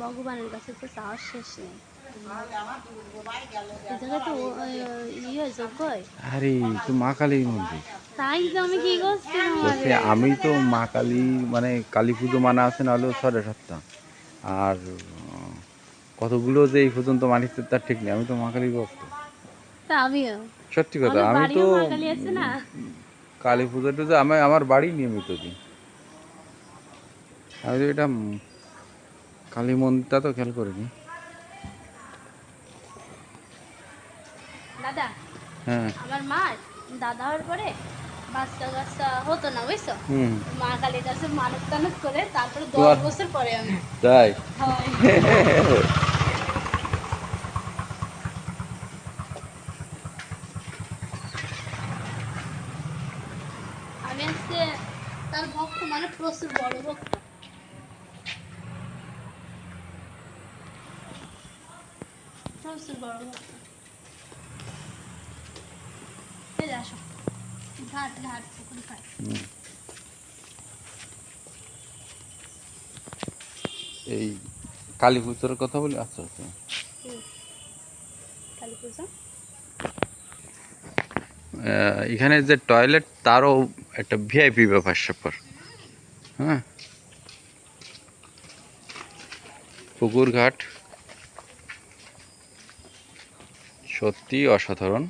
ভগবানের কাছে তো চাওয়ার শেষ নেই। আরে তো মা কালীর মন্দির। আমি তো মা কালী মানে কালী পুজো মানা আছে না হলেও সাড়ে সাতটা। আর কতগুলো যে এই পর্যন্ত মানিছে তার ঠিক নেই। আমি তো মা কালীর ভক্ত। আমিও। সত্যি কথা আমি তো কালী পুজো টুজো আমি আমার বাড়ি নিয়মিত দিই। এটা কালী মন্দিরটা তো খেয়াল করিনি। দাদা হ্যাঁ। আমার মা দাদা হওয়ার পরে বাচ্চা কাচ্চা হতো না বুঝছ? মা কালীর কাছে মানত টানত করে তারপরে দশ বছর পরে আমি তাই? আমি হচ্ছে তার ভক্ত মানে প্রচুর বড় ভক্ত। প্রচুর আসো ঘাট ঘাট পুকুর ঘাট এই কালী পুজোর কথা বলি আচ্ছা আচ্ছা কালী পুজো আহ, এখানে যে টয়লেট তারও একটা ভিআইপি ব্যাপার স্যাপার। হ্যাঁ? পুকুর ঘাট সত্যি অসাধারণ।